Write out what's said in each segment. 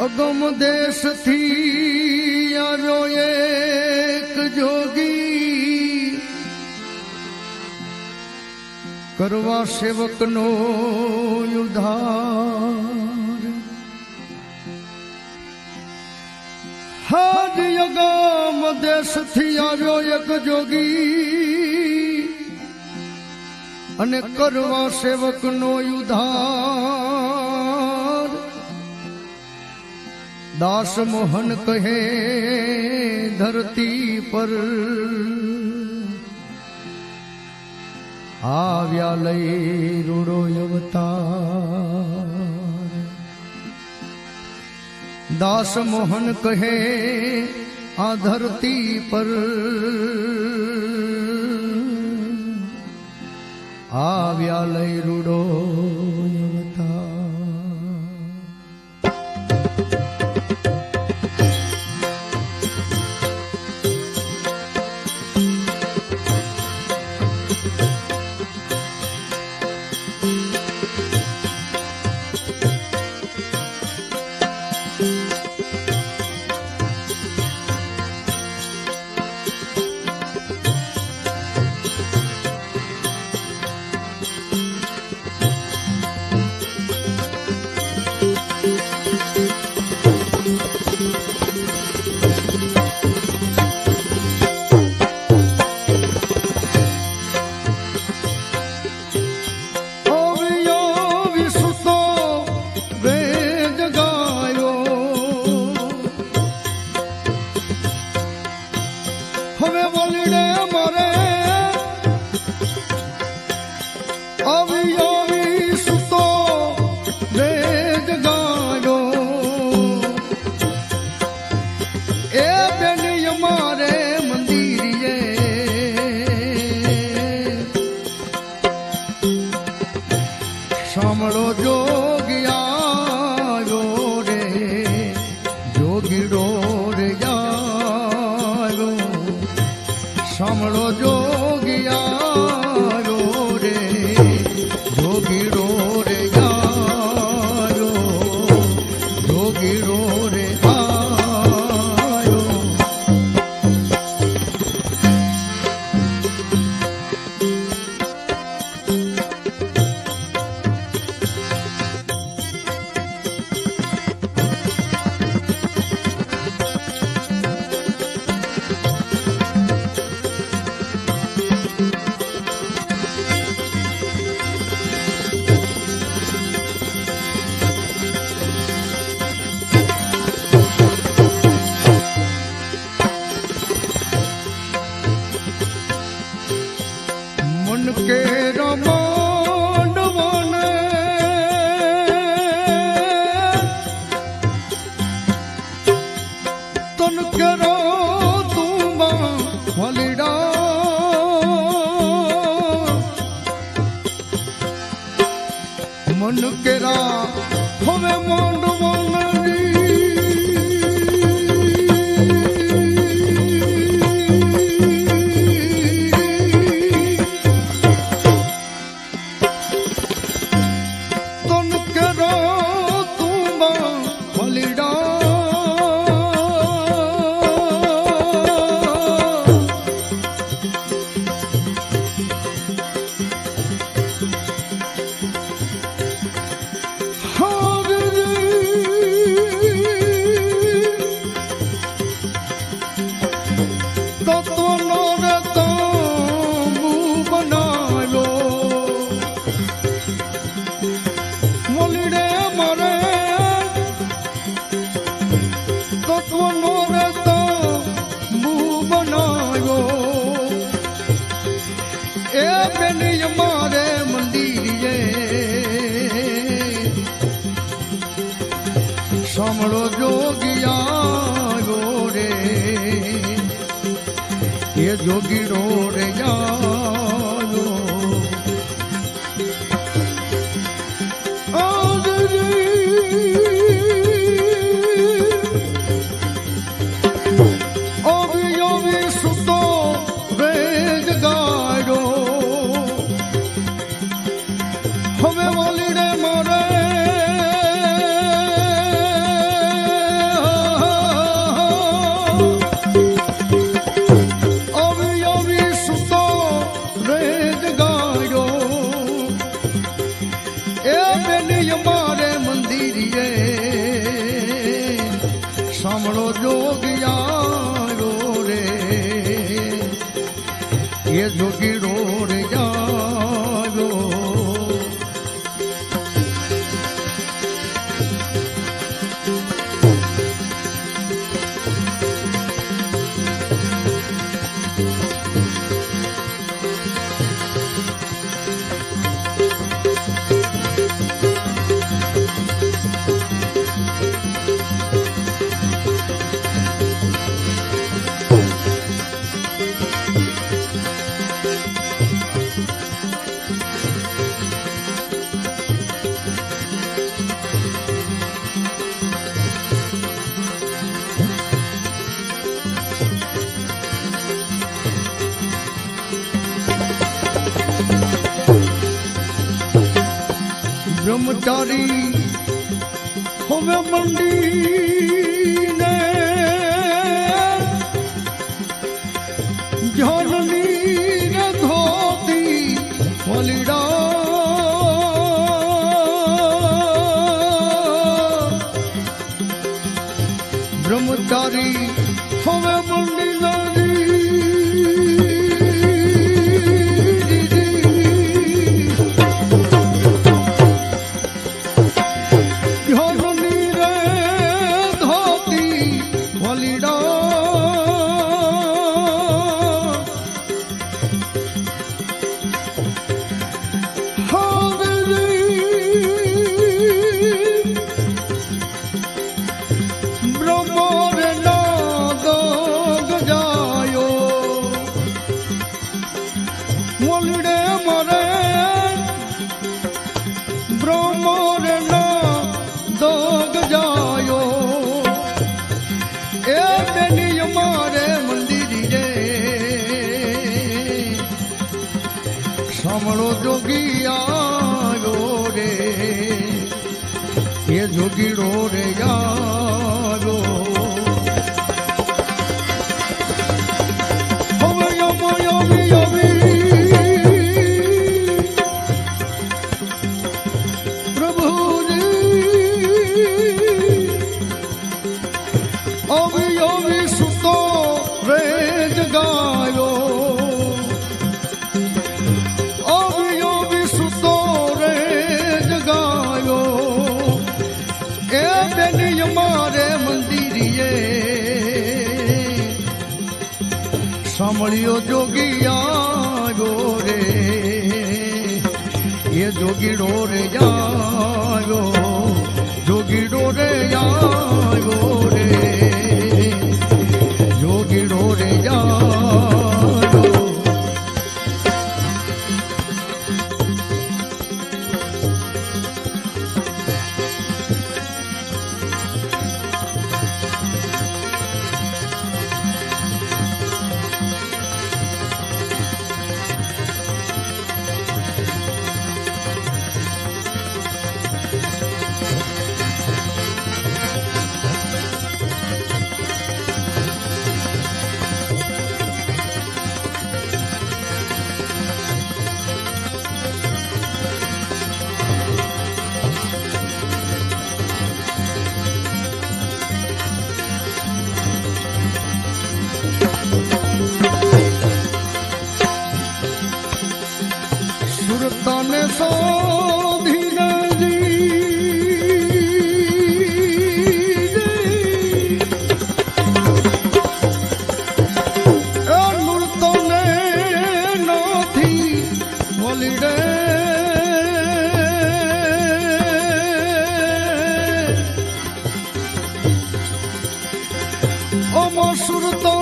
અગમ દેશથી આવ્યો એક જોગી. કરવા સેવકનો યુધાર હાજ અગમ દેશથી આવ્યો એક જોગી. અને કરવા સેવકનો ઉદ્ધાર દાસ મોહન કહે ધરતી પર આવ્યા લઈ રૂડો અવતાર દાસ મોહન કહે આ ધરતી પર આવ્યા લઈ રૂડો જોગીડો રે ਮਨ ਕੇਰਾ ਹੋਵੇ ਮਨ ਮਨ જોગીડો એ બેની બિચારી હવે મંડીને ઝોલની ને ધોતી હોલીડા બ્રહ્મચારી હવે મંડીને ગીડો રે યા. यो जोगी आ गो रे ये जोगी रो रे जा 嘟嘟嘟。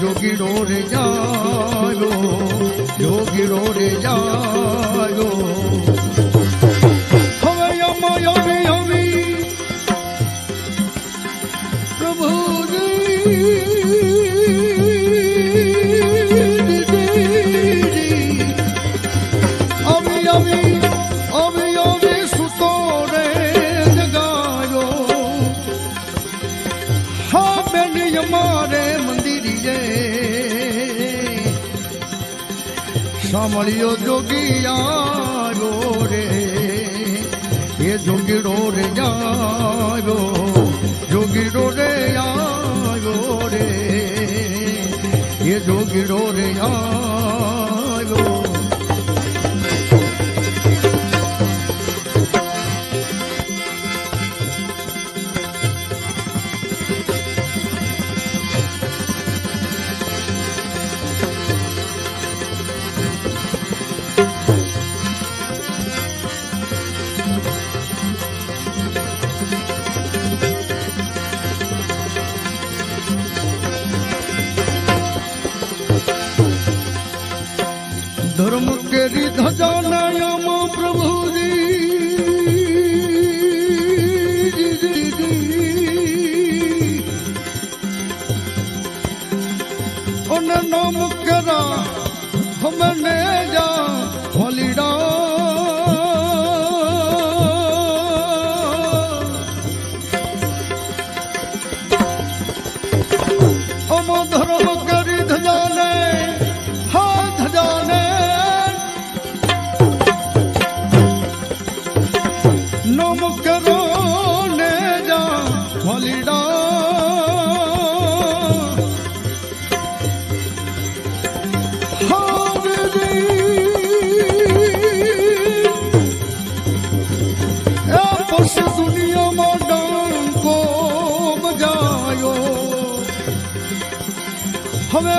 જોગીડો રે જાયો જોગીડો રે જાયો मरियो जोगिया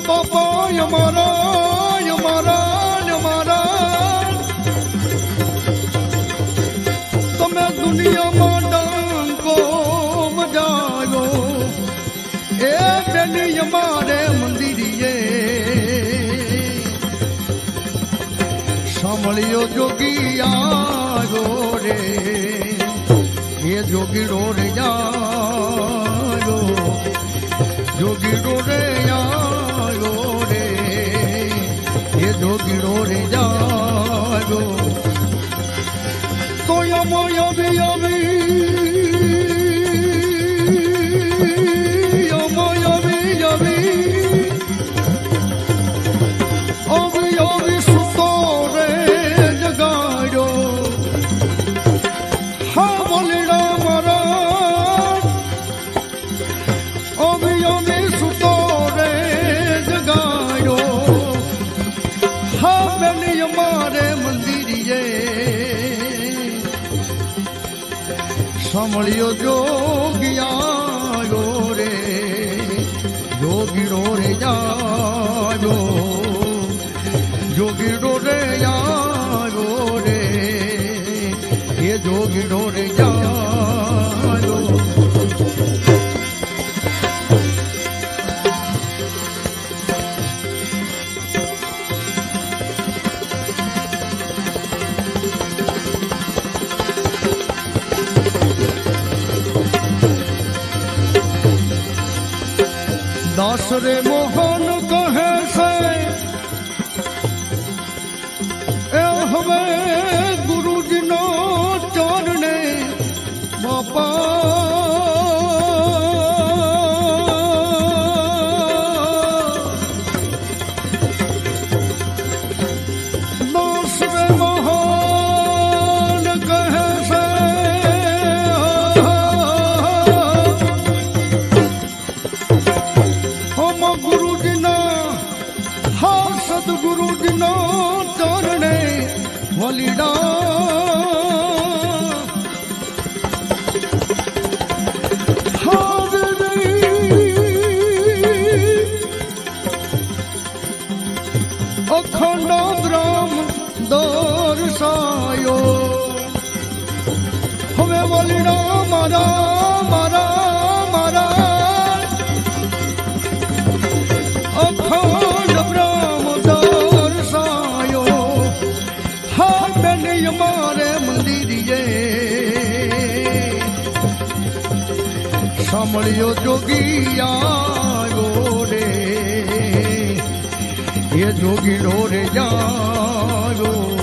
બાપો અમારો અમારો અમારો તમે દુનિયામાં ડંકો મજાયો. એ બેલી અમારે મંદિરીએ. સાંભળ્યો જોગી આવ્યો રે. એ જોગીડો રે યા જોગીડો રે યા જાજો રે એ જોગીડો રે જાજો કોયો મોયો બી અખંડ બ્રહ્મ દર્શાયો હવે બોલડા મારા મારા મારા અખંડ બ્રહ્મ દર્શાયો હા બેન મારે મંદિરે સાંભળ્યો જોગિયા જોગી ઢોરે જાયો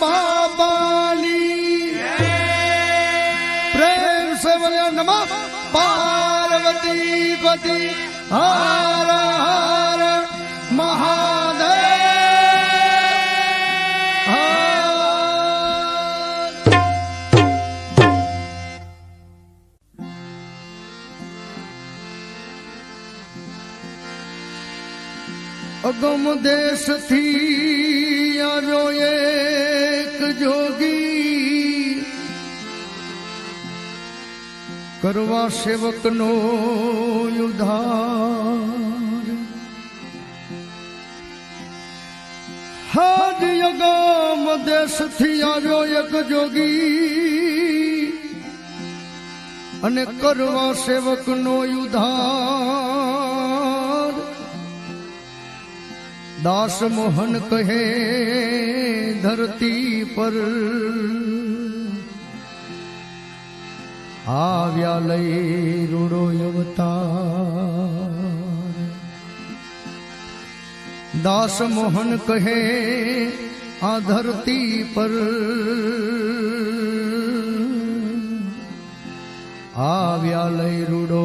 બાબાની પ્રેમ સે બોલે નમઃ પાર્વતી પતિ હર હર મહાદેવ અગમ દેશથી એક જોગી કરવા સેવકનો યુધાર હાજ યગામ દેશથી આવ્યો એક જોગી અને કરવા સેવકનો ઉદ્ધાર દાસ મોહન કહે ધરતી પર આવ્યા લઈ રૂડો અવતાર દાસ મોહન કહે આ ધરતી પર આવ્યા લઈ રૂડો